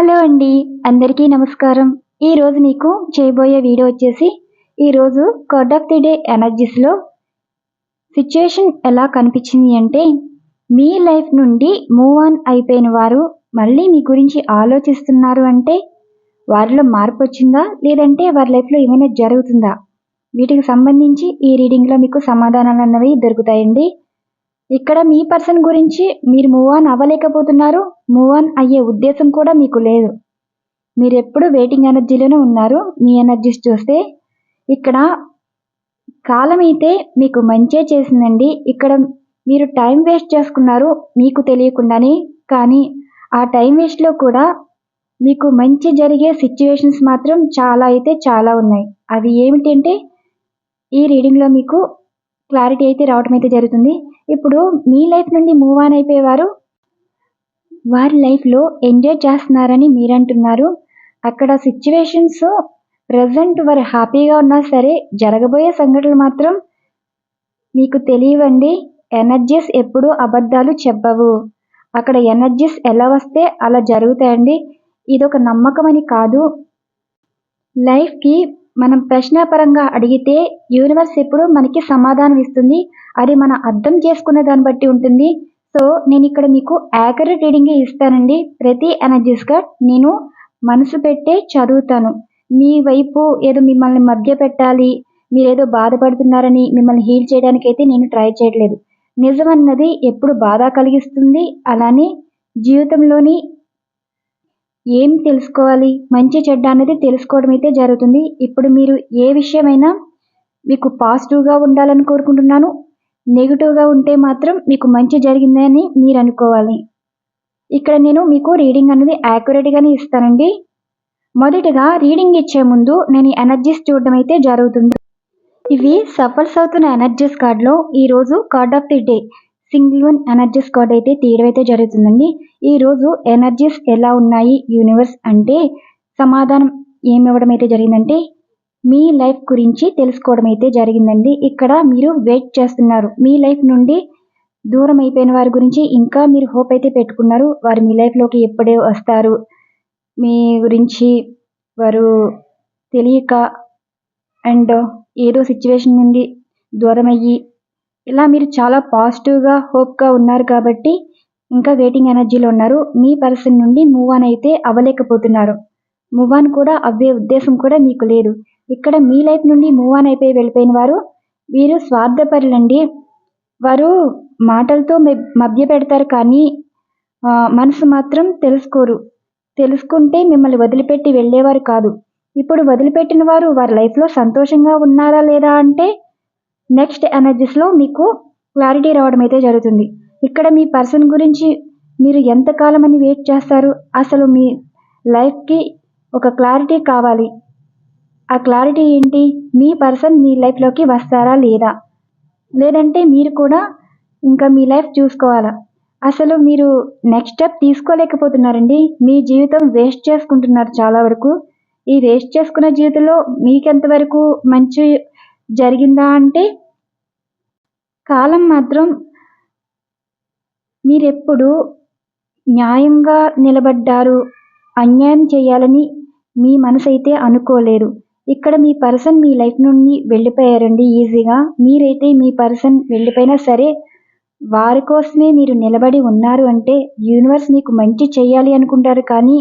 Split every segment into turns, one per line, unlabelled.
Hello అండి అందరికీ నమస్కారం. ఈరోజు మీకు చేయబోయే వీడియో వచ్చేసి ఈరోజు కార్డ్ ఆఫ్ ది డే ఎనర్జీస్లో సిచ్యుయేషన్ ఎలా కనిపించింది అంటే మీ లైఫ్ నుండి మూవ్ ఆన్ అయిపోయిన వారు మళ్ళీ మీ గురించి ఆలోచిస్తున్నారు అంటే వారిలో మార్పు వచ్చిందా? లేదంటే వారి లైఫ్లో ఏమైనా జరుగుతుందా? వీటికి సంబంధించి ఈ రీడింగ్లో మీకు సమాధానాలు అన్నవి దొరుకుతాయండి. ఇక్కడ మీ పర్సన్ గురించి మీరు మూవ్ ఆన్ అవ్వలేకపోతున్నారు. మూవ్ ఆన్ అయ్యే ఉద్దేశం కూడా మీకు లేదు. మీరు ఎప్పుడు వెయిటింగ్ ఎనర్జీలోనే ఉన్నారు. మీ ఎనర్జీస్ చూస్తే ఇక్కడ కాలం అయితే మీకు మంచే చేసిందండి. ఇక్కడ మీరు టైం వేస్ట్ చేసుకున్నారు మీకు తెలియకుండానే. కానీ ఆ టైం వేస్ట్లో కూడా మీకు మంచి జరిగే సిచ్యువేషన్స్ మాత్రం చాలా అయితే చాలా ఉన్నాయి. అవి ఏమిటంటే ఈ రీడింగ్లో మీకు క్లారిటీ అయితే రావడం అయితే జరుగుతుంది. ఇప్పుడు మీ లైఫ్ నుండి మూవ్ ఆన్ అయిపోయేవారు వారి లైఫ్లో ఎంజాయ్ చేస్తున్నారని మీరు అంటున్నారు. అక్కడ సిచ్యువేషన్స్ ప్రజెంట్ వారు హ్యాపీగా ఉన్నా సరే జరగబోయే సంఘటనలు మాత్రం మీకు తెలియవండి. ఎనర్జీస్ ఎప్పుడూ అబద్ధాలు చెప్పవు. అక్కడ ఎనర్జీస్ ఎలా వస్తే అలా జరుగుతాయండి. ఇది ఒక నమ్మకం అని కాదు. లైఫ్కి మనం ప్రశ్నాపరంగా అడిగితే యూనివర్స్ ఎప్పుడు మనకి సమాధానం ఇస్తుంది అది మన అర్థం చేసుకునే దాన్ని బట్టి ఉంటుంది. సో నేను ఇక్కడ మీకు యాకరెట్ రీడింగే ఇస్తానండి. ప్రతి ఎనర్జీస్గా నేను మనసు పెట్టే చదువుతాను. మీ వైపు ఏదో మిమ్మల్ని మధ్య పెట్టాలి మీరేదో బాధపడుతున్నారని మిమ్మల్ని హీల్ చేయడానికి అయితే నేను ట్రై చేయట్లేదు. నిజం అన్నది ఎప్పుడు బాధ కలిగిస్తుంది. అలానే జీవితంలోని ఏం తెలుసుకోవాలి? మంచి చెడ్డ అనేది తెలుసుకోవడం అయితే జరుగుతుంది. ఇప్పుడు మీరు ఏ విషయమైనా మీకు పాజిటివ్గా ఉండాలని కోరుకుంటున్నాను. నెగిటివ్గా ఉంటే మాత్రం మీకు మంచి జరిగిందని మీరు అనుకోవాలి. ఇక్కడ నేను మీకు రీడింగ్ అనేది యాక్యురేట్గానే ఇస్తానండి. మొదటిగా రీడింగ్ ఇచ్చే ముందు నేను ఎనర్జీస్ చూడడం అయితే జరుగుతుంది. ఇవి సఫల్స్ అవుతున్న ఎనర్జీస్ కార్డ్లో ఈరోజు card of the day. Single one energies card అయితే తీయడం అయితే జరుగుతుందండి. ఈరోజు ఎనర్జీస్ ఎలా ఉన్నాయి యూనివర్స్ అంటే సమాధానం ఏమి ఇవ్వడం అయితే జరిగిందంటే మీ లైఫ్ గురించి తెలుసుకోవడం అయితే జరిగిందండి. ఇక్కడ మీరు వెయిట్ చేస్తున్నారు. మీ లైఫ్ నుండి దూరం అయిపోయిన వారి గురించి ఇంకా మీరు హోప్ అయితే పెట్టుకున్నారు. వారు మీ లైఫ్లోకి ఎప్పుడే వస్తారు? మీ గురించి వారు తెలియక అండ్ ఏదో సిచ్యువేషన్ నుండి దూరం అయ్యి ఇలా మీరు చాలా పాజిటివ్గా హోప్గా ఉన్నారు కాబట్టి ఇంకా వెయిటింగ్ ఎనర్జీలో ఉన్నారు. మీ పర్సన్ నుండి మూవ్ ఆన్ అయితే అవ్వలేకపోతున్నారు. మూవ్ ఆన్ కూడా అవ్వే ఉద్దేశం కూడా మీకు లేదు. ఇక్కడ మీ లైఫ్ నుండి మూవ్ ఆన్ అయిపోయి వెళ్ళిపోయిన వారు వీరు స్వార్థపరులండి. వారు మాటలతో మభ్య పెడతారు కానీ మనసు మాత్రం తెలుసుకోరు. తెలుసుకుంటే మిమ్మల్ని వదిలిపెట్టి వెళ్ళేవారు కాదు. ఇప్పుడు వదిలిపెట్టిన వారు వారి లైఫ్లో సంతోషంగా ఉన్నారా లేదా అంటే నెక్స్ట్ ఎనర్జీస్లో మీకు క్లారిటీ రావడం అయితే జరుగుతుంది. ఇక్కడ మీ పర్సన్ గురించి మీరు ఎంతకాలం అని వెయిట్ చేస్తారు? అసలు మీ లైఫ్కి ఒక క్లారిటీ కావాలి. ఆ క్లారిటీ ఏంటి? మీ పర్సన్ మీ లైఫ్లోకి వస్తారా లేదా? లేదంటే మీరు కూడా ఇంకా మీ లైఫ్ చూసుకోవాలా? అసలు మీరు నెక్స్ట్ స్టెప్ తీసుకోలేకపోతున్నారండి. మీ జీవితం వేస్ట్ చేసుకుంటున్నారు చాలా వరకు. ఈ వేస్ట్ చేసుకున్న జీవితంలో మీకెంతవరకు మంచి జరిగిందా అంటే కాలం మాత్రం మీరెప్పుడు న్యాయంగా నిలబడ్డారు అన్యాయం చేయాలని మీ మనసు అయితే అనుకోలేరు. ఇక్కడ మీ పర్సన్ మీ లైఫ్ నుండి వెళ్ళిపోయారండి ఈజీగా. మీరైతే మీ పర్సన్ వెళ్ళిపోయినా సరే వారి కోసమే మీరు నిలబడి ఉన్నారు అంటే యూనివర్స్ మీకు మంచి చేయాలి అనుకుంటారు కానీ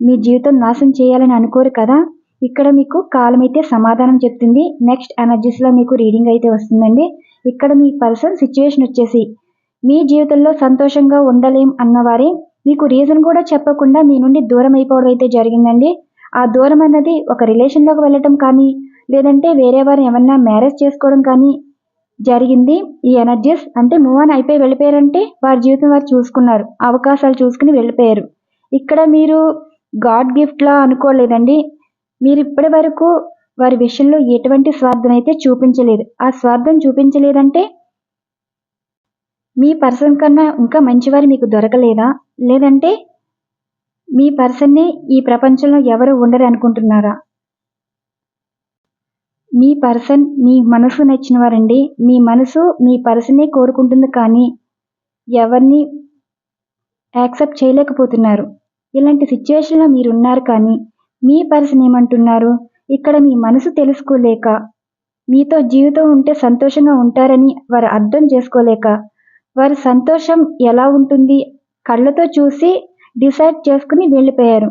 మీ జీవితం నాశనం చేయాలని అనుకోరు కదా. ఇక్కడ మీకు కాలం అయితే సమాధానం చెప్తుంది. నెక్స్ట్ ఎనర్జీస్లో మీకు రీడింగ్ అయితే వస్తుందండి. ఇక్కడ మీ పర్సన్ సిచ్యువేషన్ వచ్చేసి మీ జీవితంలో సంతోషంగా ఉండలేం అన్నవారే మీకు రీజన్ కూడా చెప్పకుండా మీ నుండి దూరం అయిపోవడం అయితే జరిగిందండి. ఆ దూరం అన్నది ఒక రిలేషన్లోకి వెళ్ళటం కానీ లేదంటే వేరే వారిని ఏమన్నా మ్యారేజ్ చేసుకోవడం కానీ జరిగింది. ఈ ఎనర్జీస్ అంటే మూవ్ ఆన్ అయిపోయి వెళ్ళిపోయారంటే వారి జీవితం వారు చూసుకున్నారు. అవకాశాలు చూసుకుని వెళ్ళిపోయారు. ఇక్కడ మీరు గాడ్ గిఫ్ట్లా అనుకోలేదండి. మీరు ఇప్పటి వరకు వారి విషయంలో ఎటువంటి స్వార్థం అయితే చూపించలేదు. ఆ స్వార్థం చూపించలేదంటే మీ పర్సన్ కన్నా ఇంకా మంచివారు మీకు దొరకలేదా? లేదంటే మీ పర్సన్నే ఈ ప్రపంచంలో ఎవరు ఉండరు అనుకుంటున్నారా? మీ పర్సన్ మీ మనసు నచ్చిన వారండి మీ మనసు మీ పర్సనే కోరుకుంటుంది కానీ ఎవరిని యాక్సెప్ట్ చేయలేకపోతున్నారు. ఇలాంటి సిచ్యువేషన్లో మీరున్నారు కానీ మీ పర్సన్ ఏమంటున్నారు? ఇక్కడ మీ మనసు తెలుసుకోలేక మీతో జీవితం ఉంటే సంతోషంగా ఉంటారని వారు అర్థం చేసుకోలేక వారి సంతోషం ఎలా ఉంటుంది కళ్ళతో చూసి డిసైడ్ చేసుకుని వెళ్ళిపోయారు.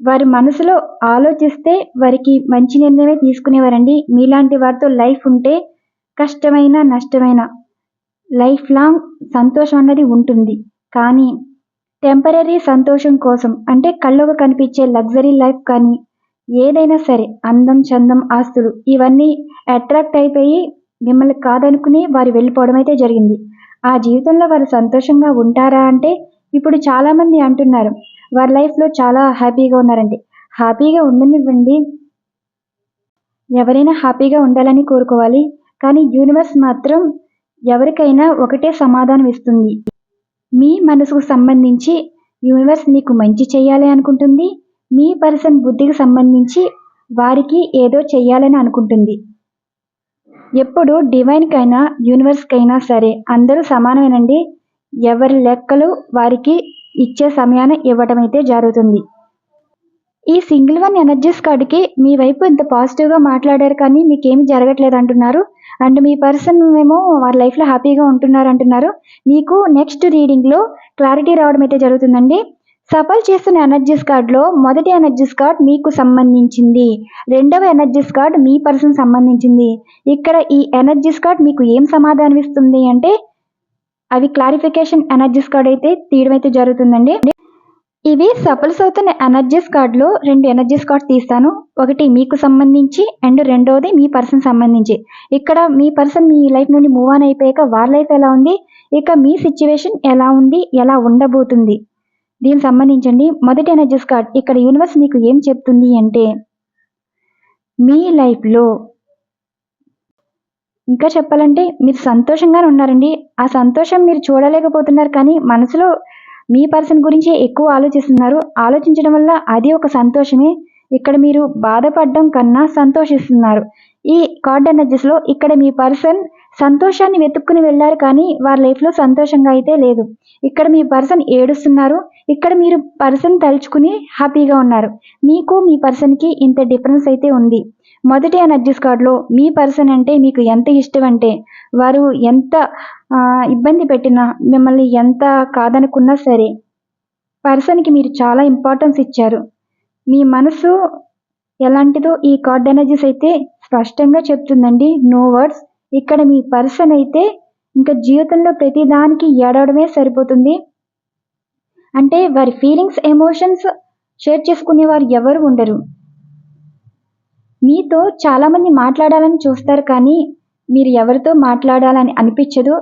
వారి మనసులో ఆలోచిస్తే వారికి మంచి నిర్ణయమే తీసుకునేవారండి. మీలాంటి వారితో లైఫ్ ఉంటే కష్టమైన నష్టమైన లైఫ్ లాంగ్ సంతోషం అన్నది ఉంటుంది. కానీ టెంపరీ సంతోషం కోసం అంటే కళ్ళకు కనిపించే లగ్జరీ లైఫ్ కానీ ఏదైనా సరే అందం చందం ఆస్తులు ఇవన్నీ అట్రాక్ట్ అయిపోయి మిమ్మల్ని కాదనుకుని వారు వెళ్ళిపోవడం అయితే జరిగింది. ఆ జీవితంలో వారు సంతోషంగా ఉంటారా అంటే ఇప్పుడు చాలామంది అంటున్నారు వారి లైఫ్లో చాలా హ్యాపీగా ఉన్నారండి హ్యాపీగా ఉండనివ్వండి. ఎవరైనా హ్యాపీగా ఉండాలని కోరుకోవాలి కానీ యూనివర్స్ మాత్రం ఎవరికైనా ఒకటే సమాధానం ఇస్తుంది. మీ మనసుకు సంబంధించి యూనివర్స్ మీకు మంచి చేయాలి అనుకుంటుంది. మీ పర్సన్ బుద్ధికి సంబంధించి వారికి ఏదో చేయాలని అనుకుంటుంది. ఎప్పుడు డివైన్కైనా యూనివర్స్కైనా సరే అందరూ సమానమేనండి. ఎవరి లెక్కలు వారికి ఇచ్చే సమయాన్ని ఇవ్వటం అయితే జరుగుతుంది. ఈ సింగిల్ వన్ ఎనర్జీస్ కార్డుకి మీ వైపు ఇంత పాజిటివ్గా మాట్లాడారు కానీ మీకేమీ జరగట్లేదు అంటున్నారు. అండ్ మీ పర్సన్ ఏమో వారి లైఫ్లో హ్యాపీగా ఉంటున్నారు అంటున్నారు. మీకు నెక్స్ట్ రీడింగ్లో క్లారిటీ రావడం అయితే జరుగుతుందండి. సఫల్ చేస్తున్న ఎనర్జీస్ కార్డ్లో మొదటి ఎనర్జీస్ కార్డ్ మీకు సంబంధించింది. రెండవ ఎనర్జీస్ కార్డ్ మీ పర్సన్ సంబంధించింది. ఇక్కడ ఈ ఎనర్జీస్ కార్డ్ మీకు ఏం సమాధానం ఇస్తుంది అంటే అవి క్లారిఫికేషన్ ఎనర్జీస్ కార్డ్ అయితే తీయడం అయితే జరుగుతుందండి. ఇవి సఫల్స్ అవుతున్న ఎనర్జీస్ కార్డులో రెండు ఎనర్జీస్ కార్డ్ తీస్తాను. ఒకటి మీకు సంబంధించి అండ్ రెండోది మీ పర్సన్ సంబంధించి. ఇక్కడ మీ పర్సన్ మీ లైఫ్ నుండి మూవ్ ఆన్ అయిపోయాక వారి లైఫ్ ఎలా ఉంది? ఇక మీ సిచ్యువేషన్ ఎలా ఉంది? ఎలా ఉండబోతుంది? దీనికి సంబంధించండి. మొదటి ఎనర్జీస్ కార్డ్ ఇక్కడ యూనివర్స్ మీకు ఏం చెప్తుంది అంటే మీ లైఫ్లో ఇంకా చెప్పాలంటే మీరు సంతోషంగానే ఉన్నారండి. ఆ సంతోషం మీరు చూడలేకపోతున్నారు కానీ మనసులో మీ పర్సన్ గురించే ఎక్కువ ఆలోచిస్తున్నారు. ఆలోచించడం వల్ల అది ఒక సంతోషమే. ఇక్కడ మీరు బాధపడడం కన్నా సంతోషిస్తున్నారు. ఈ కార్డ్ ఎనర్జీస్లో ఇక్కడ మీ పర్సన్ సంతోషాన్ని వెతుక్కుని వెళ్ళారు కానీ వారి లైఫ్లో సంతోషంగా అయితే లేదు. ఇక్కడ మీ పర్సన్ ఏడుస్తున్నారు. ఇక్కడ మీరు పర్సన్ తలుచుకుని హ్యాపీగా ఉన్నారు. మీకు మీ పర్సన్కి ఇంత డిఫరెన్స్ అయితే ఉంది. మొదటి ఎనర్జీస్ కార్డ్లో మీ పర్సన్ అంటే మీకు ఎంత ఇష్టం అంటే వారు ఎంత ఇబ్బంది పెట్టినా మిమ్మల్ని ఎంత కాదనుకున్నా సరే పర్సన్కి మీరు చాలా ఇంపార్టెన్స్ ఇచ్చారు. మీ మనసు ఎలాంటిదో ఈ కార్డ్ ఎనర్జీస్ అయితే స్పష్టంగా చెప్తుందండి. No words. ఇక్కడ మీ పర్సన్ అయితే ఇంకా జీవితంలో ప్రతిదానికి ఏడవడమే సరిపోతుంది. అంటే వారి ఫీలింగ్స్ ఎమోషన్స్ షేర్ చేసుకునే వారు ఎవరు ఉండరు. మీతో చాలామంది మాట్లాడాలని చూస్తారు కానీ మీరు ఎవరితో మాట్లాడాలని అనిపించదు.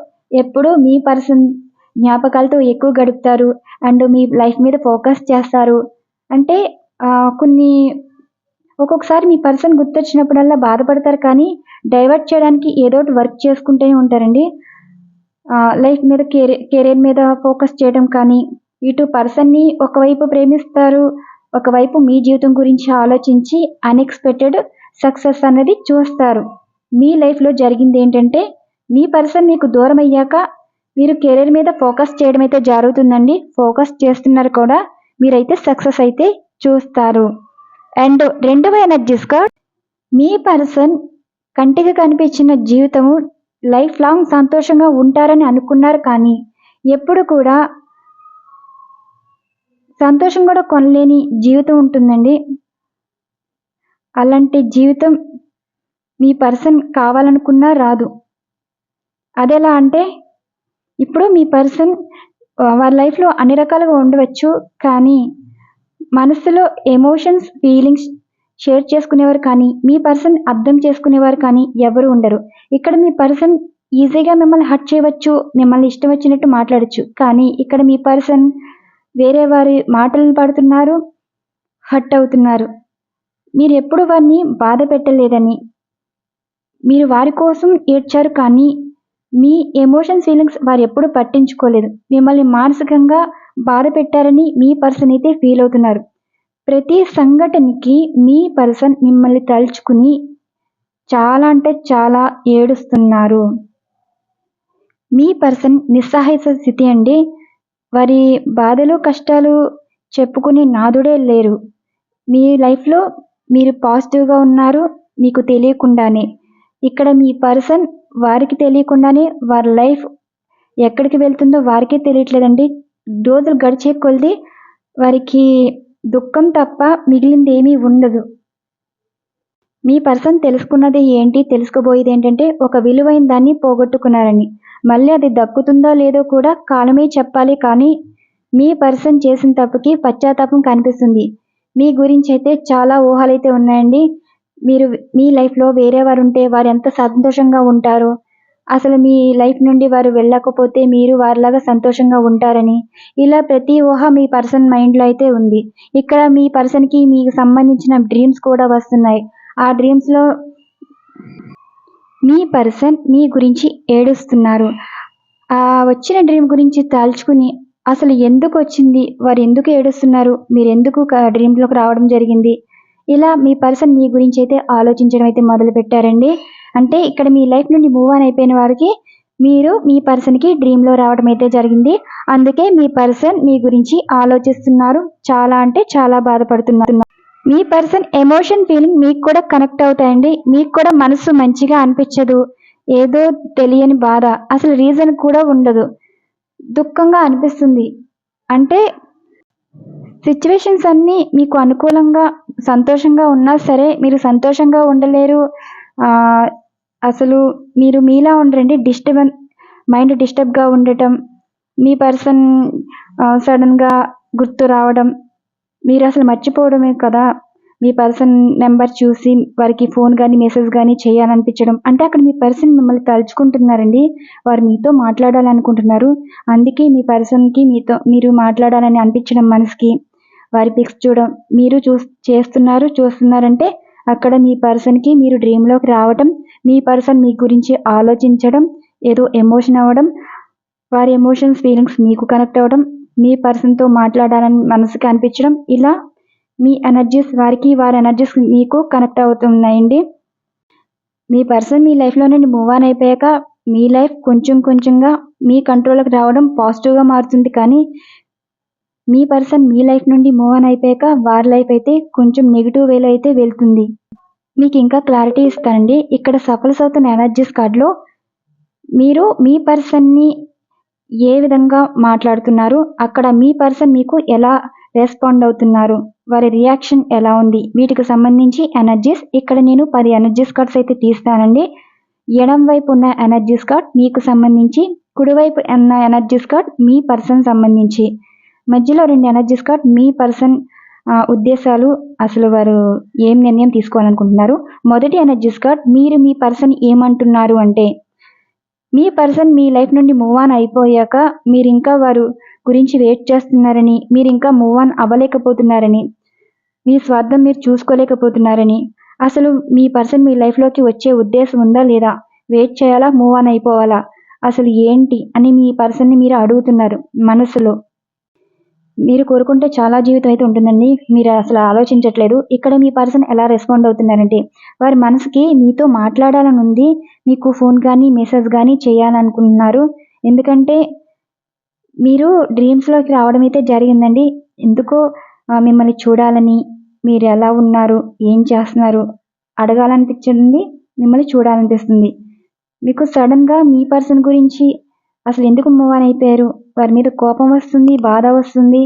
ఎప్పుడూ మీ పర్సన్ జ్ఞాపకాలతో ఎక్కువ గడుపుతారు అండ్ మీ లైఫ్ మీద ఫోకస్ చేస్తారు. అంటే కొన్ని ఒక్కొక్కసారి మీ పర్సన్ గుర్తొచ్చినప్పుడల్లా బాధపడతారు కానీ డైవర్ట్ చేయడానికి ఏదో ఒకటి వర్క్ చేసుకుంటూనే ఉంటారండి. లైఫ్ మీద కెరీర్ కెరీర్ మీద ఫోకస్ చేయడం కానీ ఇటు పర్సన్ని ఒకవైపు ప్రేమిస్తారు ఒకవైపు మీ జీవితం గురించి ఆలోచించి అన్ఎక్స్పెక్టెడ్ సక్సెస్ అనేది చూస్తారు. మీ లైఫ్లో జరిగింది ఏంటంటే మీ పర్సన్ మీకు దూరం అయ్యాక మీరు కెరీర్ మీద ఫోకస్ చేయడం అయితే జరుగుతుందండి. ఫోకస్ చేస్తున్నారు కూడా మీరైతే సక్సెస్ అయితే చూస్తారు. అండ్ రెండవ ఎనర్జీస్గా మీ పర్సన్ కంటికి కనిపించిన జీవితము లైఫ్ లాంగ్ సంతోషంగా ఉంటారని అనుకున్నారు కానీ ఎప్పుడు కూడా సంతోషం కూడా కొనలేని జీవితం ఉంటుందండి. అలాంటి జీవితం మీ పర్సన్ కావాలనుకున్నా రాదు. అదెలా అంటే ఇప్పుడు మీ పర్సన్ వారి లైఫ్లో అన్ని రకాలుగా ఉండవచ్చు కానీ మనసులో ఎమోషన్స్ ఫీలింగ్స్ షేర్ చేసుకునేవారు కానీ మీ పర్సన్ అర్థం చేసుకునేవారు కానీ ఎవరు ఉండరు. ఇక్కడ మీ పర్సన్ ఈజీగా మిమ్మల్ని హర్ట్ చేయవచ్చు మిమ్మల్ని ఇష్టం వచ్చినట్టు మాట్లాడచ్చు కానీ ఇక్కడ మీ పర్సన్ వేరే వారి మాటలను పడుతున్నారు హట్ అవుతున్నారు. మీరు ఎప్పుడు వారిని బాధ పెట్టలేదని? మీరు వారి కోసం ఏడ్చారు కానీ మీ ఎమోషన్ ఫీలింగ్స్ వారు ఎప్పుడు పట్టించుకోలేదు. మిమ్మల్ని మానసికంగా బాధ పెట్టారని మీ పర్సన్ అయితే ఫీల్ అవుతున్నారు. ప్రతి సంఘటనకి మీ పర్సన్ మిమ్మల్ని తలుచుకుని చాలా అంటే చాలా ఏడుస్తున్నారు. మీ పర్సన్ నిస్సహాయ స్థితి అండి. వారి బాధలు కష్టాలు చెప్పుకునే నాథుడే లేరు. మీ లైఫ్లో మీరు పాజిటివ్గా ఉన్నారు మీకు తెలియకుండానే. ఇక్కడ మీ పర్సన్ వారికి తెలియకుండానే వారి లైఫ్ ఎక్కడికి వెళ్తుందో వారికే తెలియట్లేదండి. రోజులు గడిచే కొలది వారికి దుఃఖం తప్ప మిగిలింది ఏమీ ఉండదు. మీ పర్సన్ తెలుసుకున్నది ఏంటి తెలుసుకోబోయేది ఏంటంటే ఒక విలువైన దాన్ని పోగొట్టుకున్నారని. మళ్ళీ అది దక్కుతుందో లేదో కూడా కాలమే చెప్పాలి కానీ మీ పర్సన్ చేసిన తప్పుకి పశ్చాత్తాపం కనిపిస్తుంది. మీ గురించి అయితే చాలా ఊహలు అయితే ఉన్నాయండి. మీరు మీ లైఫ్లో వేరే వారు ఉంటే వారు ఎంత సంతోషంగా ఉంటారో అసలు మీ లైఫ్ నుండి వారు వెళ్ళకపోతే మీరు వారిలాగా సంతోషంగా ఉంటారని. ఇలా ప్రతి ఊహ మీ పర్సన్ మైండ్లో అయితే ఉంది. ఇక్కడ మీ పర్సన్కి మీకు సంబంధించిన డ్రీమ్స్ కూడా వస్తున్నాయి. ఆ డ్రీమ్స్లో మీ పర్సన్ మీ గురించి ఏడుస్తున్నారు. ఆ వచ్చిన డ్రీమ్ గురించి తలుచుకుని అసలు ఎందుకు వచ్చింది? వారు ఎందుకు ఏడుస్తున్నారు? మీరు ఎందుకు డ్రీమ్లోకి రావడం జరిగింది? ఇలా మీ పర్సన్ మీ గురించి అయితే ఆలోచించడం అయితే మొదలు పెట్టారండి. అంటే ఇక్కడ మీ లైఫ్ నుండి మూవ్ ఆన్ అయిపోయిన వారికి మీరు మీ పర్సన్కి డ్రీమ్లో రావడం అయితే జరిగింది. అందుకే మీ పర్సన్ మీ గురించి ఆలోచిస్తున్నారు. చాలా అంటే చాలా బాధపడుతున్నారు. మీ పర్సన్ ఎమోషన్ ఫీలింగ్ మీకు కూడా కనెక్ట్ అవుతాయండి. మీకు కూడా మనసు మంచిగా అనిపించదు. ఏదో తెలియని బాధ. అసలు రీజన్ కూడా ఉండదు. దుఃఖంగా అనిపిస్తుంది. అంటే సిచ్యువేషన్స్ అన్నీ మీకు అనుకూలంగా సంతోషంగా ఉన్నా సరే మీరు సంతోషంగా ఉండలేరు. అసలు మీరు మీలా ఉండరండి. డిస్టర్బ్ మైండ్ డిస్టర్బ్గా ఉండటం మీ పర్సన్ సడన్గా గుర్తు రావడం మీరు అసలు మర్చిపోవడమే కదా. మీ పర్సన్ నెంబర్ చూసి వారికి ఫోన్ కానీ మెసేజ్ కానీ చేయాలనిపించడం. అంటే అక్కడ మీ పర్సన్ మిమ్మల్ని తలుచుకుంటున్నారండి. వారు మీతో మాట్లాడాలనుకుంటున్నారు. అందుకే మీ పర్సన్కి మీతో మీరు మాట్లాడాలని అనిపించడం మనసుకి. వారి పిక్స్ చూడడం మీరు చూ చేస్తున్నారు చూస్తున్నారంటే అక్కడ మీ పర్సన్కి మీరు డ్రీమ్లోకి రావడం మీ పర్సన్ మీ గురించి ఆలోచించడం ఏదో ఎమోషన్ అవ్వడం వారి ఎమోషన్స్ ఫీలింగ్స్ మీకు కనెక్ట్ అవ్వడం మీ పర్సన్తో మాట్లాడాలని మనసుకి అనిపించడం ఇలా మీ ఎనర్జీస్ వారికి వారి ఎనర్జీస్ మీకు కనెక్ట్ అవుతున్నాయండి. మీ పర్సన్ మీ లైఫ్లో నుండి మూవ్ ఆన్ అయిపోయాక మీ లైఫ్ కొంచెం కొంచెంగా మీ కంట్రోల్కి రావడం పాజిటివ్గా మారుతుంది. కానీ మీ పర్సన్ మీ లైఫ్ నుండి మూవ్ ఆన్ అయిపోయాక వారి లైఫ్ అయితే కొంచెం నెగిటివ్ వేలో అయితే వెళ్తుంది. మీకు ఇంకా క్లారిటీ ఇస్తానండి. ఇక్కడ సఫల్స్ అవుతున్న ఎనర్జీస్ కార్డ్లో మీరు మీ పర్సన్ని ఏ విధంగా మాట్లాడుతున్నారు? అక్కడ మీ పర్సన్ మీకు ఎలా రెస్పాండ్ అవుతున్నారు? వారి రియాక్షన్ ఎలా ఉంది? వీటికి సంబంధించి ఎనర్జీస్ ఇక్కడ నేను పది ఎనర్జీస్ కార్డ్స్ అయితే తీస్తానండి. ఎడం వైపు ఉన్న ఎనర్జీస్ కార్డ్ మీకు సంబంధించి కుడివైపు ఉన్న ఎనర్జీస్ కార్డ్ మీ పర్సన్ సంబంధించి. మధ్యలో రెండు ఎనర్జీస్ కార్డ్ మీ పర్సన్ ఉద్దేశాలు అసలు వారు ఏం నిర్ణయం తీసుకోవాలనుకుంటున్నారు? మొదటి ఎనర్జీస్ కార్డ్ మీరు మీ పర్సన్ ఏమంటున్నారు అంటే మీ పర్సన్ మీ లైఫ్ నుండి మూవ్ ఆన్ అయిపోయాక మీరు ఇంకా వారు గురించి వెయిట్ చేస్తున్నారని మీరు ఇంకా మూవ్ ఆన్ అవ్వలేకపోతున్నారని మీ స్వార్థం మీరు చూసుకోలేకపోతున్నారని అసలు మీ పర్సన్ మీ లైఫ్లోకి వచ్చే ఉద్దేశం ఉందా లేదా? వెయిట్ చేయాలా? మూవ్ ఆన్ అయిపోవాలా? అసలు ఏంటి అని మీ పర్సన్ని మీరు అడుగుతున్నారు మనసులో. మీరు కోరుకుంటే చాలా జీవితం అయితే ఉంటుందండి. మీరు అసలు ఆలోచించట్లేదు. ఇక్కడ మీ పర్సన్ ఎలా రెస్పాండ్ అవుతున్నారంటే వారి మనసుకి మీతో మాట్లాడాలని ఉంది. మీకు ఫోన్ కానీ మెసేజ్ కానీ చేయాలనుకుంటున్నారు. ఎందుకంటే మీరు డ్రీమ్స్లోకి రావడం అయితే జరిగిందండి. ఎందుకో మిమ్మల్ని చూడాలని మీరు ఎలా ఉన్నారు ఏం చేస్తున్నారు అడగాలనిపించింది మిమ్మల్ని చూడాలనిపిస్తుంది. మీకు సడన్గా మీ పర్సన్ గురించి అసలు ఎందుకు మూవ్ ఆన్ అయిపోయారు వారి మీద కోపం వస్తుంది బాధ వస్తుంది.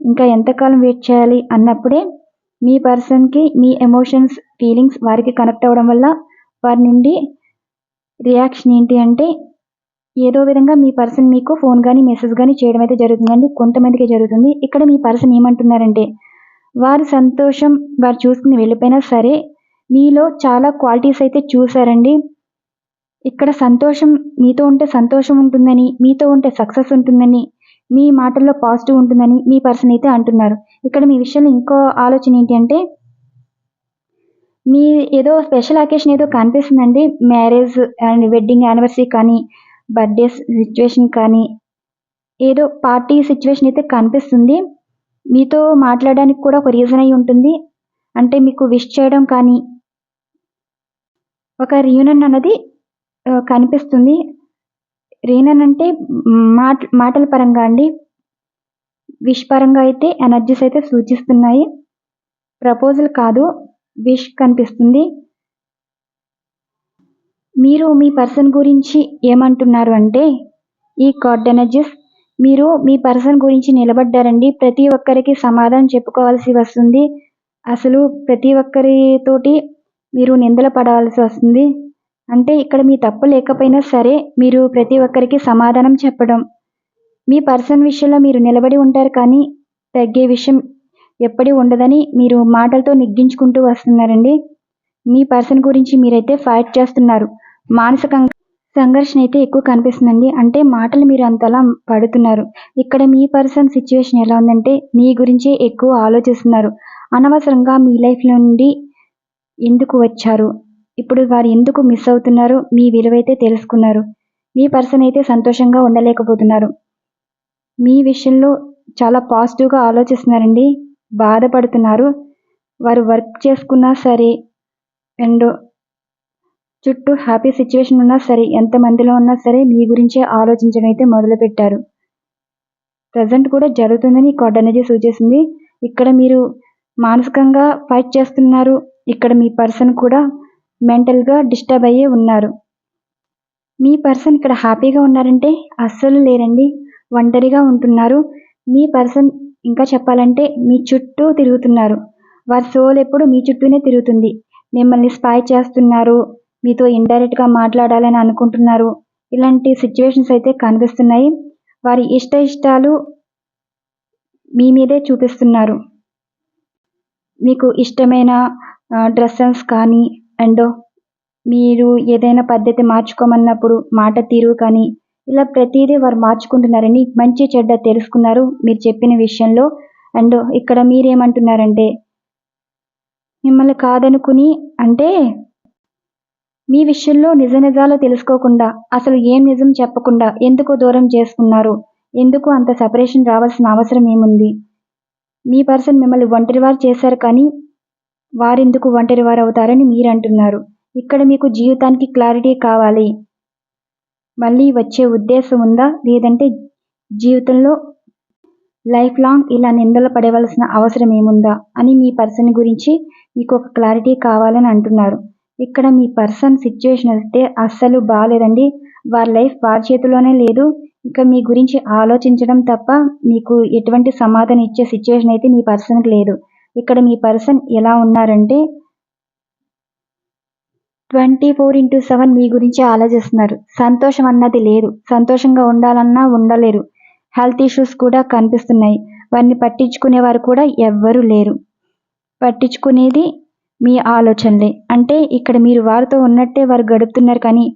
ఇంకా ఎంతకాలం వెయిట్ చేయాలి? అన్నప్పుడే మీ పర్సన్కి మీ ఎమోషన్స్ ఫీలింగ్స్ వారికి కనెక్ట్ అవ్వడం వల్ల వారి నుండి రియాక్షన్ ఏంటి అంటే ఏదో విధంగా మీ పర్సన్ మీకు ఫోన్ కానీ మెసేజ్ కానీ చేయడం అయితే జరుగుతుందండి. కొంతమందికి జరుగుతుంది. ఇక్కడ మీ పర్సన్ ఏమంటున్నారంటే వారి సంతోషం వారు చూసుకుని వెళ్ళిపోయినా సరే మీలో చాలా క్వాలిటీస్ అయితే చూసారండి ఇక్కడ సంతోషం మీతో ఉంటే సంతోషం ఉంటుందని మీతో ఉంటే సక్సెస్ ఉంటుందని మీ మాటల్లో పాజిటివ్ ఉంటుందని మీ పర్సన్ అయితే అంటున్నారు. ఇక్కడ మీ విషయంలో ఇంకో ఆలోచన ఏంటి అంటే మీ ఏదో స్పెషల్ అకేషన్ ఏదో కనిపిస్తుందండి మ్యారేజ్ అండ్ వెడ్డింగ్ యానివర్సరీ కానీ బర్త్డే సిచ్యువేషన్ కానీ ఏదో పార్టీ సిచ్యువేషన్ అయితే కనిపిస్తుంది. మీతో మాట్లాడడానికి కూడా ఒక రీజన్ అయి ఉంటుంది. అంటే మీకు విష్ చేయడం కానీ ఒక రీయూనియన్ అన్నది కనిపిస్తుంది. రీనన్ అంటే మాట మాటల పరంగా అండి. విష్ పరంగా అయితే ఎనర్జీస్ అయితే సూచిస్తున్నాయి. ప్రపోజల్ కాదు విష్ కనిపిస్తుంది. మీరు మీ పర్సన్ గురించి ఏమంటున్నారు అంటే ఈ కార్డ్ ఎనర్జీస్ మీరు మీ పర్సన్ గురించి నిలబడ్డారండి. ప్రతి ఒక్కరికి సమాధానం చెప్పుకోవాల్సి వస్తుంది. అసలు ప్రతి ఒక్కరితోటి మీరు నిందలు పడాల్సి వస్తుంది. అంటే ఇక్కడ మీ తప్పు లేకపోయినా సరే మీరు ప్రతి ఒక్కరికి సమాధానం చెప్పడం. మీ పర్సన్ విషయంలో మీరు నిలబడి ఉంటారు కానీ తగ్గే విషయం ఎప్పటి ఉండదని మీరు మాటలతో నెగ్గించుకుంటూ వస్తున్నారండి. మీ పర్సన్ గురించి మీరైతే ఫైట్ చేస్తున్నారు. మానసికంగా సంఘర్షణ అయితే ఎక్కువ కనిపిస్తుందండి. అంటే మాటలు మీరు అంతలా పడుతున్నారు. ఇక్కడ మీ పర్సన్ సిచ్యువేషన్ ఎలా ఉందంటే మీ గురించే ఎక్కువ ఆలోచిస్తున్నారు. అనవసరంగా మీ లైఫ్ నుండి ఎందుకు వచ్చారు? ఇప్పుడు వారు ఎందుకు మిస్ అవుతున్నారో? మీ విలువైతే తెలుసుకున్నారు. మీ పర్సన్ అయితే సంతోషంగా ఉండలేకపోతున్నారు. మీ విషయంలో చాలా పాజిటివ్గా ఆలోచిస్తున్నారండి. బాధపడుతున్నారు. వారు వర్క్ చేసుకున్నా సరే అండ్ చుట్టూ హ్యాపీ సిచ్యువేషన్ ఉన్నా సరే ఎంతమందిలో ఉన్నా సరే మీ గురించే ఆలోచించడం అయితే మొదలుపెట్టారు. ప్రజెంట్ కూడా జరుగుతుందని కార్డ్ అనేది సూచిస్తుంది. ఇక్కడ మీరు మానసికంగా ఫైట్ చేస్తున్నారు. ఇక్కడ మీ పర్సన్ కూడా మెంటల్గా డిస్టర్బ్ అయ్యే ఉన్నారు. మీ పర్సన్ ఇక్కడ హ్యాపీగా ఉన్నారంటే అస్సలు లేరండి. ఒంటరిగా ఉంటున్నారు. మీ పర్సన్ ఇంకా చెప్పాలంటే మీ చుట్టూ తిరుగుతున్నారు. వారి సోల్ ఎప్పుడు మీ చుట్టూనే తిరుగుతుంది. మిమ్మల్ని స్పై చేస్తున్నారు. మీతో ఇండైరెక్ట్గా మాట్లాడాలని అనుకుంటున్నారు. ఇలాంటి సిచ్యువేషన్స్ అయితే కనిపిస్తున్నాయి. వారి ఇష్ట ఇష్టాలు మీ మీదే చూపిస్తున్నారు. మీకు ఇష్టమైన డ్రెస్సెస్ కానీ అండ్ మీరు ఏదైనా పద్ధతి మార్చుకోమన్నప్పుడు మాట తీరు కానీ ఇలా ప్రతిదీ వారు మార్చుకుంటున్నారని మంచి చెడ్డ తెలుసుకున్నారు మీరు చెప్పిన విషయంలో. అండ్ ఇక్కడ మీరేమంటున్నారంటే మిమ్మల్ని కాదనుకుని అంటే మీ విషయంలో నిజ నిజాలు తెలుసుకోకుండా అసలు ఏం నిజం చెప్పకుండా ఎందుకు దూరం చేసుకున్నారు ఎందుకు అంత సపరేషన్ రావాల్సిన అవసరం ఏముంది? మీ పర్సన్ మిమ్మల్ని ఒంటరివారు చేశారు కానీ వారెందుకు ఒంటరివారు అవుతారని మీరు అంటున్నారు ఇక్కడ మీకు జీవితానికి క్లారిటీ కావాలి. మళ్ళీ వచ్చే ఉద్దేశం ఉందా లేదంటే జీవితంలో లైఫ్ లాంగ్ ఇలా నిందలు పడవలసిన అవసరం ఏముందా అని మీ పర్సన్ గురించి మీకు ఒక క్లారిటీ కావాలని అంటున్నారు. ఇక్కడ మీ పర్సన్ సిచ్యువేషన్ అయితే అస్సలు బాగాలేదండి వారి లైఫ్ వారి చేతిలోనే లేదు. ఇక మీ గురించి ఆలోచించడం తప్ప మీకు ఎటువంటి సమాధానం ఇచ్చే సిచ్యువేషన్ అయితే మీ పర్సన్కి లేదు. ఇక్కడ మీ పర్సన్ ఎలా ఉన్నారంటే ట్వంటీ ఫోర్ ఇంటూ సెవెన్ మీ గురించి ఆలోచిస్తున్నారు. సంతోషం అన్నది లేదు. సంతోషంగా ఉండాలన్నా ఉండలేరు. హెల్త్ ఇష్యూస్ కూడా కనిపిస్తున్నాయి. వారిని పట్టించుకునేవారు కూడా ఎవ్వరూ లేరు. పట్టించుకునేది మీ ఆలోచనలే. అంటే ఇక్కడ మీరు వారితో ఉన్నట్టే వారు గడుపుతున్నారు కానీ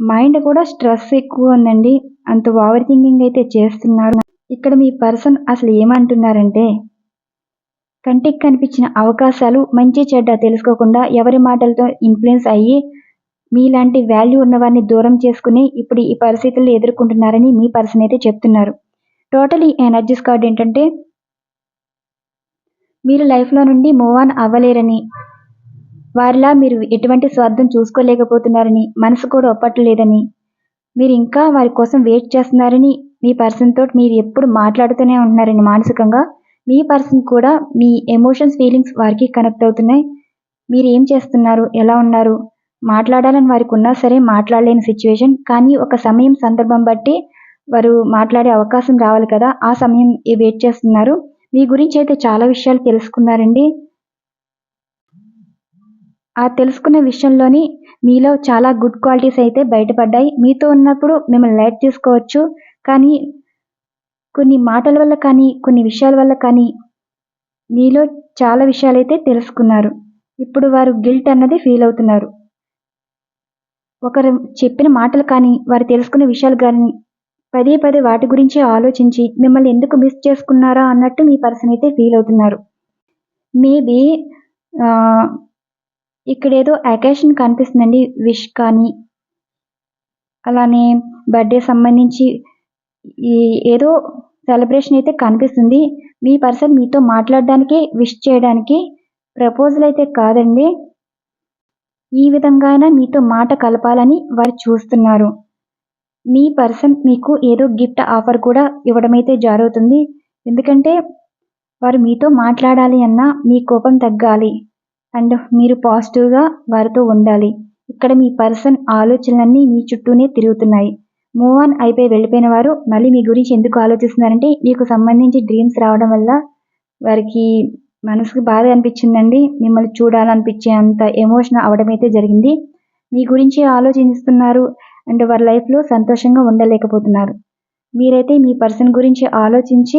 మైండ్ కూడా స్ట్రెస్ ఎక్కువ ఉందండి. అంత ఓవర్ థింకింగ్ అయితే చేస్తున్నారు. ఇక్కడ మీ పర్సన్ అసలు ఏమంటున్నారంటే కంటికి కనిపించిన అవకాశాలు మంచి చెడ్డ తెలుసుకోకుండా ఎవరి మాటలతో ఇన్ఫ్లుయెన్స్ అయ్యి మీలాంటి వాల్యూ ఉన్నవారిని దూరం చేసుకుని ఇప్పుడు ఈ పరిస్థితులు ఎదుర్కొంటున్నారని మీ పర్సన్ అయితే చెప్తున్నారు. టోటల్ ఈ ఎనర్జీస్ కార్డ్ ఏంటంటే మీరు లైఫ్లో నుండి మూవ్ ఆన్ అవ్వలేరని వారిలా మీరు ఎటువంటి స్వార్థం చూసుకోలేకపోతున్నారని మనసు కూడా ఒప్పట్లేదని మీరు ఇంకా వారి కోసం వెయిట్ చేస్తున్నారని మీ పర్సన్ తోటి మీరు ఎప్పుడు మాట్లాడుతూనే ఉంటున్నారని మానసికంగా మీ పర్సన్ కూడా మీ ఎమోషన్స్ ఫీలింగ్స్ వారికి కనెక్ట్ అవుతున్నాయి. మీరు ఏం చేస్తున్నారు? ఎలా ఉన్నారు? మాట్లాడాలని వారికి ఉన్నా సరే మాట్లాడలేని సిచ్యువేషన్. కానీ ఒక సమయం సందర్భం బట్టి వారు మాట్లాడే అవకాశం రావాలి కదా. ఆ సమయం వెయిట్ చేస్తున్నారు. మీ గురించి అయితే చాలా విషయాలు తెలుసుకున్నారండి. ఆ తెలుసుకున్న విషయంలోని మీలో చాలా గుడ్ క్వాలిటీస్ అయితే బయటపడ్డాయి. మీతో ఉన్నప్పుడు మిమ్మల్ని లైట్ తీసుకోవచ్చు కానీ కొన్ని మాటల వల్ల కానీ కొన్ని విషయాల వల్ల కానీ మీలో చాలా విషయాలు అయితే తెలుసుకున్నారు. ఇప్పుడు వారు గిల్ట్ అన్నది ఫీల్ అవుతున్నారు. ఒకరు చెప్పిన మాటలు కానీ వారు తెలుసుకున్న విషయాలు కానీ పదే పదే వాటి గురించి ఆలోచించి మిమ్మల్ని ఎందుకు మిస్ చేసుకున్నారా అన్నట్టు మీ పర్సన్ అయితే ఫీల్ అవుతున్నారు. మేబీ ఇక్కడ ఏదో అకేషన్ కనిపిస్తుందండి విష్ కానీ. అలానే బర్త్డే సంబంధించి ఏదో సెలబ్రేషన్ అయితే కనిపిస్తుంది. మీ పర్సన్ మీతో మాట్లాడడానికి విష్ చేయడానికి ప్రపోజల్ అయితే కాదండి. ఈ విధంగా అయినా మీతో మాట కలపాలని వారు చూస్తున్నారు. మీ పర్సన్ మీకు ఏదో గిఫ్ట్ ఆఫర్ కూడా ఇవ్వడం అయితే జరుగుతుంది. ఎందుకంటే వారు మీతో మాట్లాడాలి అన్నా మీ కోపం తగ్గాలి. అండ్ మీరు పాజిటివ్గా వారితో ఉండాలి. ఇక్కడ మీ పర్సన్ ఆలోచనలన్నీ మీ చుట్టూనే తిరుగుతున్నాయి. మూవ్ ఆన్ అయిపోయి వెళ్ళిపోయిన వారు మళ్ళీ మీ గురించి ఎందుకు ఆలోచిస్తున్నారంటే మీకు సంబంధించి డ్రీమ్స్ రావడం వల్ల వారికి మనసుకు బాధ అనిపించిందండి మిమ్మల్ని చూడాలనిపించే అంత ఎమోషన్ అవడం అయితే జరిగింది. మీ గురించి ఆలోచిస్తున్నారు అండ్ వారి లైఫ్లో సంతోషంగా ఉండలేకపోతున్నారు. మీరైతే మీ పర్సన్ గురించి ఆలోచించి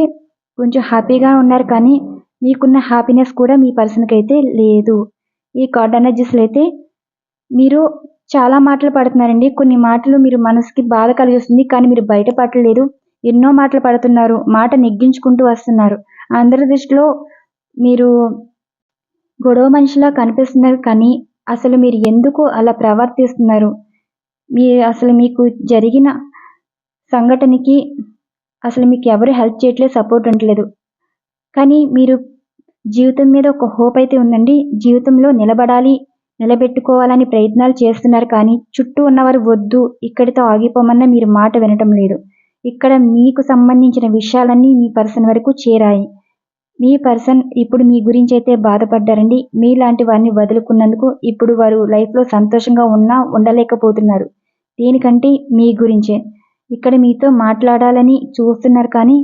కొంచెం హ్యాపీగా ఉన్నారు కానీ మీకున్న హ్యాపీనెస్ కూడా మీ పర్సన్కి అయితే లేదు. ఈ కార్డ్ ఎనర్జీస్లో అయితే మీరు చాలా మాటలు పడుతున్నారండి. కొన్ని మాటలు మీరు మనసుకి బాధ కలిగిస్తుంది కానీ మీరు బయటపడలేదు ఎన్నో మాటలు పడుతున్నారు మాట నెగ్గించుకుంటూ వస్తున్నారు. అందరి దృష్టిలో మీరు గొడవ మనిషిలా కనిపిస్తున్నారు కానీ అసలు మీరు ఎందుకు అలా ప్రవర్తిస్తున్నారు? మీ అసలు మీకు జరిగిన సంఘటనకి అసలు మీకు ఎవరు హెల్ప్ చేయట్లేదు సపోర్ట్ ఉండలేదు కానీ మీరు జీవితం మీద ఒక హోప్ అయితే ఉందండి. జీవితంలో నిలబడాలి నిలబెట్టుకోవాలని ప్రయత్నాలు చేస్తున్నారు కానీ చుట్టూ ఉన్నవారు వద్దు ఇక్కడితో ఆగిపోమన్నా మీరు మాట వినటం లేదు. ఇక్కడ మీకు సంబంధించిన విషయాలన్నీ మీ పర్సన్ వరకు చేరాయి. మీ పర్సన్ ఇప్పుడు మీ గురించి అయితే బాధపడ్డారండి. మీలాంటి వారిని వదులుకున్నందుకు ఇప్పుడు వారు లైఫ్లో సంతోషంగా ఉన్నా ఉండలేకపోతున్నారు. దేనికంటే మీ గురించే. ఇక్కడ మీతో మాట్లాడాలని చూస్తున్నారు కానీ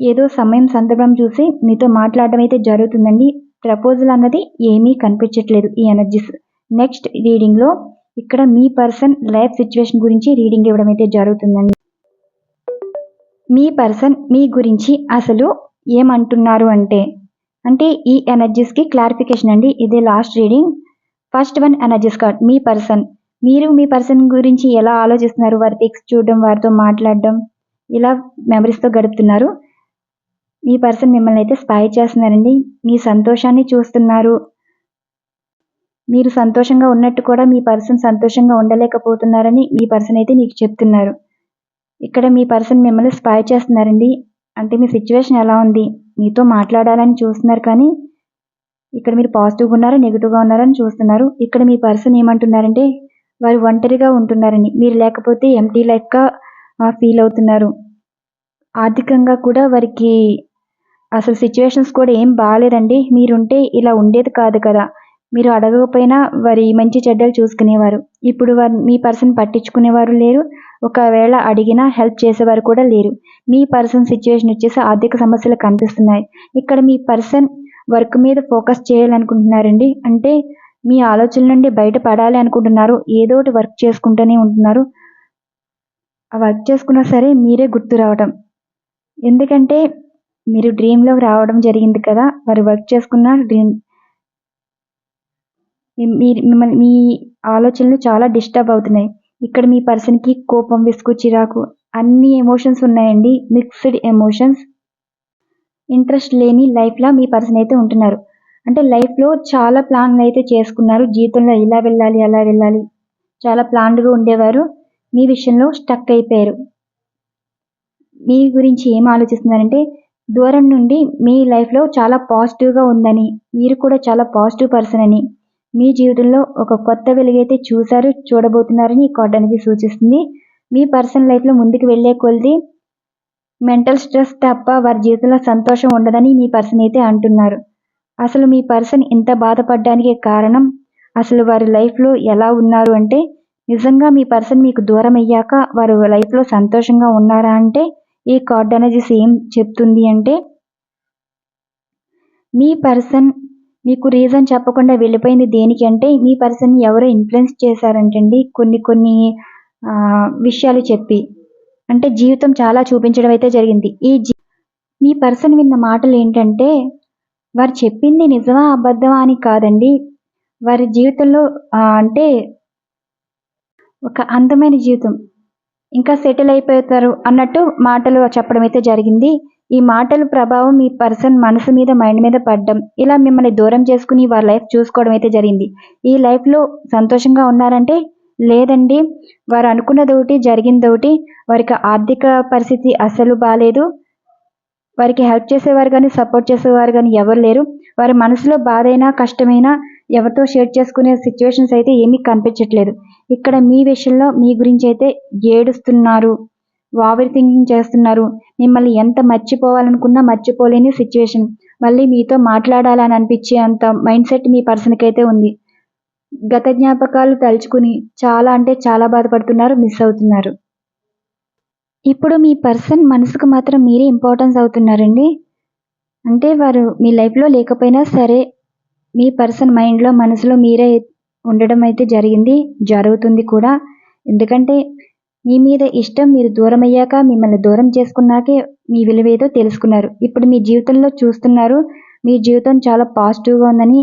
ఏదో సమయం సందర్భం చూసి మీతో మాట్లాడడం అయితే జరుగుతుందండి. ప్రపోజల్ అన్నది ఏమీ కనిపించట్లేదు ఈ ఎనర్జీస్ నెక్స్ట్ రీడింగ్లో ఇక్కడ మీ పర్సన్ లైఫ్ సిచ్యువేషన్ గురించి రీడింగ్ ఇవ్వడం అయితే జరుగుతుందండి. మీ పర్సన్ మీ గురించి అసలు ఏమంటున్నారు అంటే అంటే ఈ ఎనర్జీస్కి క్లారిఫికేషన్ అండి. ఇదే last reading first one energies card మీ పర్సన్ మీరు మీ పర్సన్ గురించి ఎలా ఆలోచిస్తున్నారు? వారి పిక్స్ చూడడం వారితో మాట్లాడడం ఇలా మెమరీస్తో గడుపుతున్నారు. మీ పర్సన్ మిమ్మల్ని అయితే స్పై చేస్తున్నారండి. మీ సంతోషాన్ని చూస్తున్నారు. మీరు సంతోషంగా ఉన్నట్టు కూడా మీ పర్సన్ సంతోషంగా ఉండలేకపోతున్నారని మీ పర్సన్ అయితే మీకు చెప్తున్నారు. ఇక్కడ మీ పర్సన్ మిమ్మల్ని స్పై చేస్తున్నారండి. అంటే మీ సిచ్యువేషన్ ఎలా ఉంది? మీతో మాట్లాడాలని చూస్తున్నారు కానీ ఇక్కడ మీరు పాజిటివ్గా ఉన్నారా నెగిటివ్గా ఉన్నారని చూస్తున్నారు. ఇక్కడ మీ పర్సన్ ఏమంటున్నారంటే వారు ఒంటరిగా ఉంటున్నారని. మీరు లేకపోతే ఎంటీ లైఫ్గా ఫీల్ అవుతున్నారు. ఆర్థికంగా కూడా వారికి అసలు సిచ్యువేషన్స్ కూడా ఏం బాగాలేదండి మీరుంటే ఇలా ఉండేది కాదు కదా. మీరు అడగకపోయినా వారి మంచి చెడ్డలు చూసుకునేవారు. ఇప్పుడు వారు మీ పర్సన్ పట్టించుకునేవారు లేరు. ఒకవేళ అడిగినా హెల్ప్ చేసేవారు కూడా లేరు. మీ పర్సన్ సిచ్యువేషన్ వచ్చేసి ఆర్థిక సమస్యలు కనిపిస్తున్నాయి. ఇక్కడ మీ పర్సన్ వర్క్ మీద ఫోకస్ చేయాలనుకుంటున్నారండి. అంటే మీ ఆలోచనల నుండి బయటపడాలి అనుకుంటున్నారు. ఏదో ఒకటి వర్క్ చేసుకుంటూనే ఉంటున్నారు. ఆ వర్క్ చేసుకున్నా సరే మీరే గుర్తు రావటం. ఎందుకంటే మీరు డ్రీమ్లో రావడం జరిగింది కదా వారు వర్క్ చేసుకున్న డ్రీమ్ మీరు మిమ్మల్ని మీ ఆలోచనలు చాలా డిస్టర్బ్ అవుతున్నాయి. ఇక్కడ మీ పర్సన్కి కోపం విసుగు చిరాకు అన్ని ఎమోషన్స్ ఉన్నాయండి. మిక్స్డ్ ఎమోషన్స్ ఇంట్రెస్ట్ లేని లైఫ్లో మీ పర్సన్ అయితే ఉంటున్నారు. అంటే లైఫ్లో చాలా ప్లాన్లు అయితే చేసుకున్నారు. జీవితంలో ఇలా వెళ్ళాలి అలా వెళ్ళాలి. చాలా ప్లాన్డ్గా ఉండేవారు. మీ విషయంలో స్టక్ అయిపోయారు. మీ గురించి ఏం ఆలోచిస్తున్నారంటే దూరం నుండి మీ లైఫ్లో చాలా పాజిటివ్గా ఉందని మీరు కూడా చాలా పాజిటివ్ పర్సన్ అని. మీ జీవితంలో ఒక కొత్త వెలుగైతే చూశారు చూడబోతున్నారని ఈ కార్డు అనేది సూచిస్తుంది. మీ పర్సనల్ లైఫ్లో ముందుకు వెళ్ళే కొలిది మెంటల్ స్ట్రెస్ తప్ప వారి జీవితంలో సంతోషం ఉండదని మీ పర్సన్ అయితే అంటున్నారు. అసలు మీ పర్సన్ ఇంత బాధపడడానికి కారణం? అసలు వారి లైఫ్లో ఎలా ఉన్నారు అంటే నిజంగా మీ పర్సన్ మీకు దూరం అయ్యాక వారు లైఫ్లో సంతోషంగా ఉన్నారా అంటే ఈ కార్డ్ అనేది సేమ్ చెప్తుంది అంటే మీ పర్సన్ మీకు రీజన్ చెప్పకుండా వెళ్ళిపోయింది దేనికి అంటే మీ పర్సన్ ఎవరో ఇన్ఫ్లుయెన్స్ చేశారంటండి కొన్ని కొన్ని విషయాలు చెప్పి. అంటే జీవితం చాలా చూపించడం అయితే జరిగింది. ఈ మీ పర్సన్ విన్న మాటలు ఏంటంటే వారు చెప్పింది నిజమా అబద్ధమా అని కాదండి. వారి జీవితంలో అంటే ఒక అందమైన జీవితం. ఇంకా సెటిల్ అయిపోతారు అన్నట్టు మాటలు చెప్పడం అయితే జరిగింది. ఈ మాటల ప్రభావం మీ పర్సన్ మనసు మీద మైండ్ మీద పడ్డం. ఇలా మిమ్మల్ని దూరం చేసుకుని వారి లైఫ్ చూసుకోవడం అయితే జరిగింది. ఈ లైఫ్లో సంతోషంగా ఉన్నారంటే లేదండి. వారు అనుకున్నది ఒకటి జరిగింది ఒకటి. వారికి ఆర్థిక పరిస్థితి అసలు బాగాలేదు వారికి హెల్ప్ చేసేవారు కానీ సపోర్ట్ చేసేవారు కానీ ఎవరు లేరు. వారి మనసులో బాధైనా కష్టమైనా ఎవరితో షేర్ చేసుకునే సిచ్యువేషన్స్ అయితే ఏమీ కనిపించట్లేదు. ఇక్కడ మీ విషయంలో మీ గురించి అయితే ఏడుస్తున్నారు. ఓవర్ థింకింగ్ చేస్తున్నారు. మిమ్మల్ని ఎంత మర్చిపోవాలనుకున్నా మర్చిపోలేని సిచ్యువేషన్ మళ్ళీ మీతో మాట్లాడాలని అనిపించే అంత మైండ్ సెట్ మీ పర్సన్కి అయితే ఉంది. గత జ్ఞాపకాలు తలుచుకుని చాలా అంటే చాలా బాధపడుతున్నారు మిస్ అవుతున్నారు. ఇప్పుడు మీ పర్సన్ మనసుకు మాత్రం మీరే ఇంపార్టెన్స్ అవుతున్నారండి. అంటే వారు మీ లైఫ్లో లేకపోయినా సరే మీ పర్సన్ మైండ్లో మనసులో మీరే ఉండడం అయితే జరిగింది జరుగుతుంది కూడా. ఎందుకంటే మీ మీద ఇష్టం మీరు దూరం అయ్యాక మిమ్మల్ని దూరం చేసుకున్నాకే మీ విలువేదో తెలుసుకున్నారు. ఇప్పుడు మీ జీవితంలో చూస్తున్నారు మీ జీవితం చాలా పాజిటివ్గా ఉందని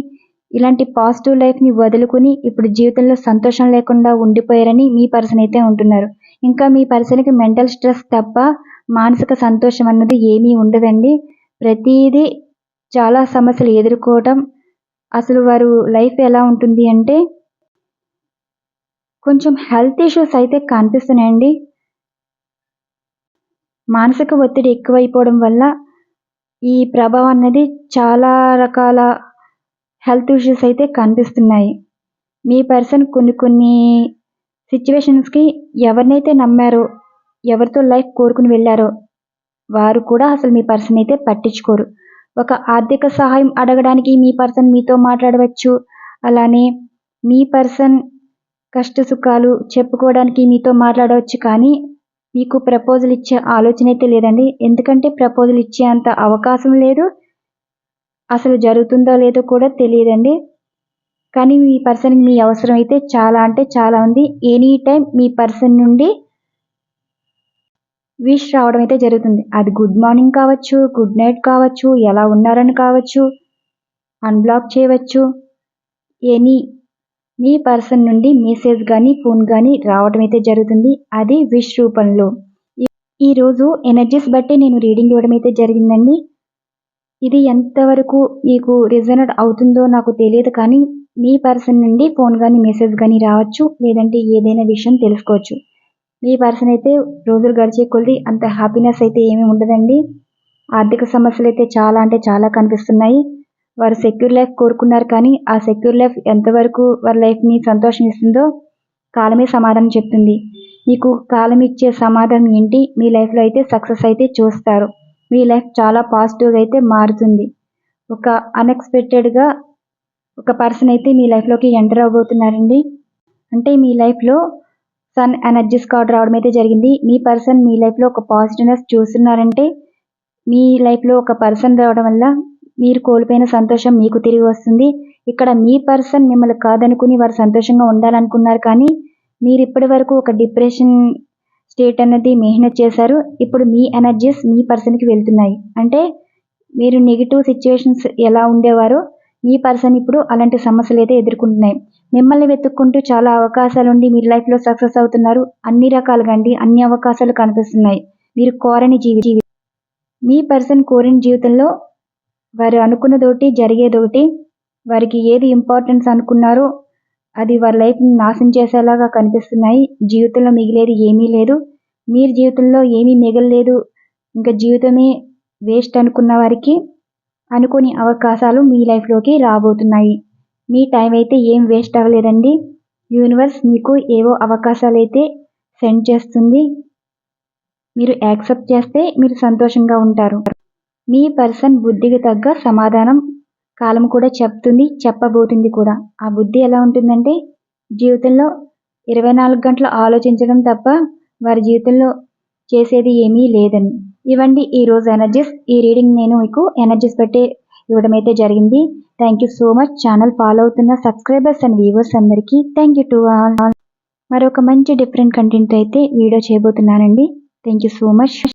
ఇలాంటి పాజిటివ్ లైఫ్ని వదులుకుని ఇప్పుడు జీవితంలో సంతోషం లేకుండా ఉండిపోయారని మీ పర్సన్ అయితే ఉంటున్నారు. ఇంకా మీ పర్సన్కి మెంటల్ స్ట్రెస్ తప్ప మానసిక సంతోషం అన్నది ఏమీ ఉండదండి. ప్రతిదీ చాలా సమస్యలు ఎదుర్కోవటం అసలు వారు లైఫ్ ఎలా ఉంటుంది అంటే కొంచెం హెల్త్ ఇష్యూస్ అయితే కనిపిస్తున్నాయండి. మానసిక ఒత్తిడి ఎక్కువైపోవడం వల్ల ఈ ప్రభావం అనేది చాలా రకాల హెల్త్ ఇష్యూస్ అయితే కనిపిస్తున్నాయి. మీ పర్సన్ కొన్ని కొన్ని సిచ్యువేషన్స్కి ఎవరినైతే నమ్మారో ఎవరితో లైఫ్ కోరుకుని వెళ్ళారో వారు కూడా అసలు మీ పర్సన్ అయితే పట్టించుకోరు. ఒక ఆర్థిక సహాయం అడగడానికి మీ పర్సన్ మీతో మాట్లాడవచ్చు. అలానే మీ పర్సన్ కష్ట సుఖాలు చెప్పుకోవడానికి మీతో మాట్లాడవచ్చు. కానీ మీకు ప్రపోజల్ ఇచ్చే ఆలోచన అయితే లేదండి. ఎందుకంటే ప్రపోజల్ ఇచ్చే అంత అవకాశం లేదు. అసలు జరుగుతుందో లేదో కూడా తెలియదండి. కానీ మీ పర్సన్ మీ అవసరం అయితే చాలా అంటే చాలా ఉంది. ఎనీ టైం మీ పర్సన్ నుండి విష్ రావడం అయితే జరుగుతుంది. అది గుడ్ మార్నింగ్ కావచ్చు గుడ్ నైట్ కావచ్చు ఎలా ఉన్నారని కావచ్చు అన్బ్లాక్ చేయవచ్చు. ఎనీ మీ పర్సన్ నుండి మెసేజ్ కానీ ఫోన్ కానీ రావడం అయితే జరుగుతుంది. అది విష్ రూపంలో. ఈరోజు ఎనర్జీస్ బట్టి నేను రీడింగ్ ఇవ్వడం అయితే జరిగిందండి. ఇది ఎంతవరకు మీకు రిజనెట్ అవుతుందో నాకు తెలియదు కానీ మీ పర్సన్ నుండి ఫోన్ కానీ మెసేజ్ కానీ రావచ్చు. లేదంటే ఏదైనా విషయం తెలుసుకోవచ్చు. మీ పర్సన్ అయితే రోజులు గడిచే కొద్ది అంత హ్యాపీనెస్ అయితే ఏమీ ఉండదండి. ఆర్థిక సమస్యలు అయితే చాలా అంటే చాలా కనిపిస్తున్నాయి. వారు సెక్యూర్ లైఫ్ కోరుకున్నారు కానీ ఆ సెక్యూర్ లైఫ్ ఎంతవరకు వారి లైఫ్ని సంతోషం ఇస్తుందో కాలమే సమాధానం చెప్తుంది. మీకు కాలం ఇచ్చే సమాధానం ఏంటి? మీ లైఫ్లో అయితే సక్సెస్ అయితే చూస్తారు. మీ లైఫ్ చాలా పాజిటివ్గా అయితే మారుతుంది. ఒక అన్ఎక్స్పెక్టెడ్గా ఒక పర్సన్ అయితే మీ లైఫ్లోకి ఎంటర్ అవబోతున్నారండి అంటే మీ లైఫ్లో సన్ ఎనర్జీస్ కార్డ్ రావడం అయితే జరిగింది. మీ పర్సన్ మీ లైఫ్లో ఒక పాజిటివ్నెస్ చూస్తున్నారంటే మీ లైఫ్లో ఒక పర్సన్ రావడం వల్ల మీరు కోల్పోయిన సంతోషం మీకు తిరిగి వస్తుంది. ఇక్కడ మీ పర్సన్ మిమ్మల్ని కాదనుకుని వారు సంతోషంగా ఉండాలనుకున్నారు కానీ మీరు ఇప్పటి వరకు ఒక డిప్రెషన్ స్టేట్ అన్నది మెహనత్ చేశారు. ఇప్పుడు మీ ఎనర్జీస్ మీ పర్సన్కి వెళ్తున్నాయి. అంటే మీరు నెగిటివ్ సిచ్యువేషన్స్ ఎలా ఉండేవారో మీ పర్సన్ ఇప్పుడు అలాంటి సమస్యలు అయితే ఎదుర్కొంటున్నాయి. మిమ్మల్ని వెతుక్కుంటూ చాలా అవకాశాలు ఉండి మీరు లైఫ్లో సక్సెస్ అవుతున్నారు. అన్ని రకాలుగా అండి అన్ని అవకాశాలు కనిపిస్తున్నాయి. మీరు కోరని జీవి మీ పర్సన్ కోరిన జీవితంలో వారు అనుకున్నదోటి జరిగేదోటి వారికి ఏది ఇంపార్టెన్స్ అనుకున్నారో అది వారి లైఫ్ని నాశనం చేసేలాగా కనిపిస్తున్నాయి. జీవితంలో మిగిలేది ఏమీ లేదు. మీరు జీవితంలో ఏమీ మిగలలేదు. ఇంకా జీవితమే వేస్ట్ అనుకున్న వారికి అనుకోని అవకాశాలు మీ లైఫ్లోకి రాబోతున్నాయి. మీ టైం అయితే ఏం వేస్ట్ అవ్వలేదండి. యూనివర్స్ మీకు ఏవో అవకాశాలు అయితే సెండ్ చేస్తుంది. మీరు యాక్సెప్ట్ చేస్తే మీరు సంతోషంగా ఉంటారు. మీ పర్సన్ బుద్ధికి తగ్గ సమాధానం కాలం కూడా చెప్తుంది చెప్పబోతుంది కూడా. ఆ బుద్ధి ఎలా ఉంటుందంటే జీవితంలో ఇరవై నాలుగు గంటలు ఆలోచించడం తప్ప వారి జీవితంలో చేసేది ఏమీ లేదని ఇవ్వండి. ఈరోజు ఎనర్జీస్ ఈ రీడింగ్ నేను మీకు ఎనర్జీస్ పెట్టి ఇవ్వడం అయితే జరిగింది. Thank you so much channel follow అవుతున్న సబ్స్క్రైబర్స్ అండ్ వ్యూవర్స్ అందరికీ థ్యాంక్ యూ టు ఆల్ మరొక మంచి డిఫరెంట్ కంటెంట్ అయితే video చేయబోతున్నానండి. Thank you so much